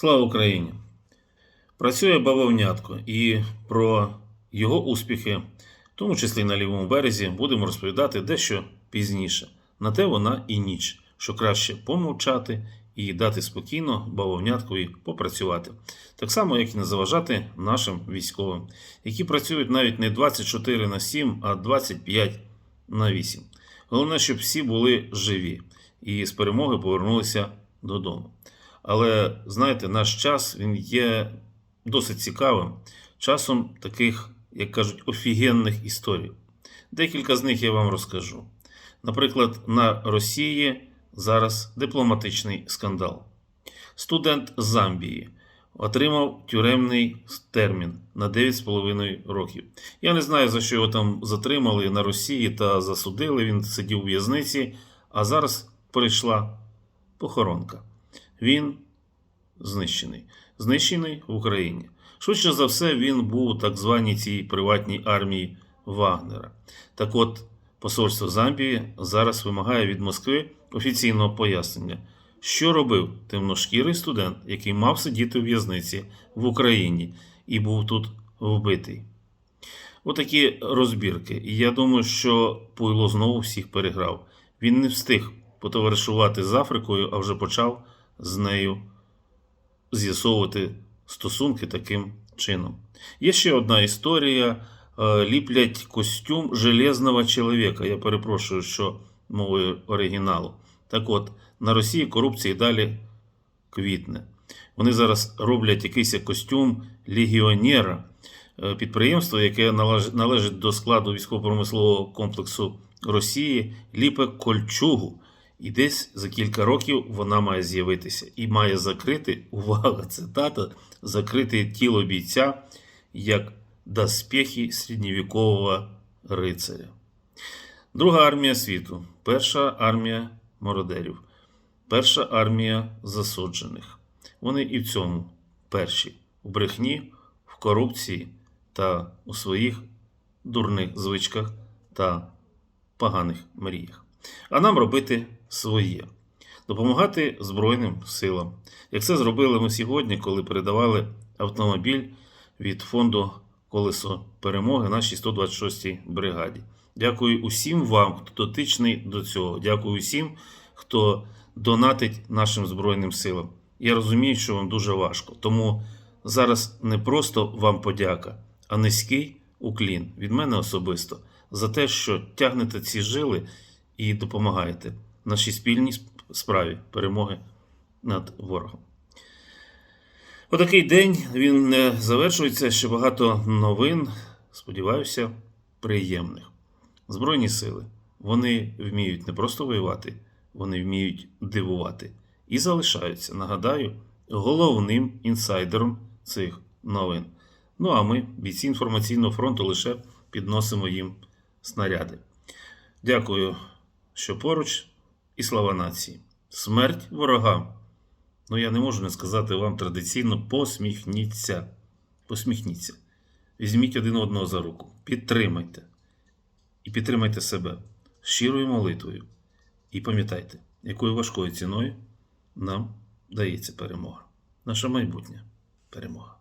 Слава Україні! Працює бавовнятко, і про його успіхи, в тому числі на лівому березі, будемо розповідати дещо пізніше. На те вона і ніч, що краще помовчати і дати спокійно бавовняткові попрацювати. Так само, як і не заважати нашим військовим, які працюють навіть не 24 на 7, а 25 на 8. Головне, щоб всі були живі і з перемоги повернулися додому. Але знаєте, наш час він є досить цікавим, часом таких, як кажуть, офігенних історій. Декілька з них я вам розкажу. Наприклад, на Росії зараз дипломатичний скандал. Студент Замбії отримав тюремний термін на 9,5 років. Я не знаю, за що його там затримали на Росії та засудили. Він сидів у в'язниці, а зараз прийшла похоронка. Він знищений. Знищений в Україні. Швидше за все, він був у так званій цій приватній армії Вагнера. Так от, посольство Замбії зараз вимагає від Москви офіційного пояснення, що робив темношкірий студент, який мав сидіти у в'язниці в Україні і був тут вбитий. Отакі розбірки. І я думаю, що Пуйло знову всіх переграв. Він не встиг потоваришувати з Африкою, а вже почав з нею з'ясовувати стосунки таким чином. Є ще одна історія. Е, Ліплять костюм железного чоловіка. Я перепрошую, що мовою оригіналу. Так от, на Росії корупція і далі квітне. Вони зараз роблять якийсь костюм легіонера, Е, підприємство, яке належить до складу військово-промислового комплексу Росії, ліпе кольчугу. І десь за кілька років вона має з'явитися і має закрити, увага, цитата, закрити тіло бійця як доспехи середньовікового рицаря. Друга армія світу, перша армія мародерів, перша армія засуджених. Вони і в цьому перші в брехні, в корупції та у своїх дурних звичках та поганих мріях. А нам робити своє. Допомагати Збройним силам. Як це зробили ми сьогодні, коли передавали автомобіль від фонду Колесо перемоги нашій 126-й бригаді. Дякую усім вам, хто дотичний до цього. Дякую усім, хто донатить нашим Збройним силам. Я розумію, що вам дуже важко. Тому зараз не просто вам подяка, а низький уклін від мене особисто за те, що тягнете ці жили і допомагаєте нашій спільній справі перемоги над ворогом. Отакий день він не завершується. Ще багато новин, сподіваюся, приємних. Збройні сили вони вміють не просто воювати, вони вміють дивувати і залишаються, нагадаю, головним інсайдером цих новин. Ну а ми, бійці інформаційного фронту, лише підносимо їм снаряди. Дякую, що поруч, і слава нації. Смерть ворогам. Ну, я не можу не сказати вам традиційно посміхніться. Посміхніться. Візьміть один одного за руку, підтримайте. І підтримайте себе щирою молитвою. І пам'ятайте, якою важкою ціною нам дається перемога. Наша майбутня перемога.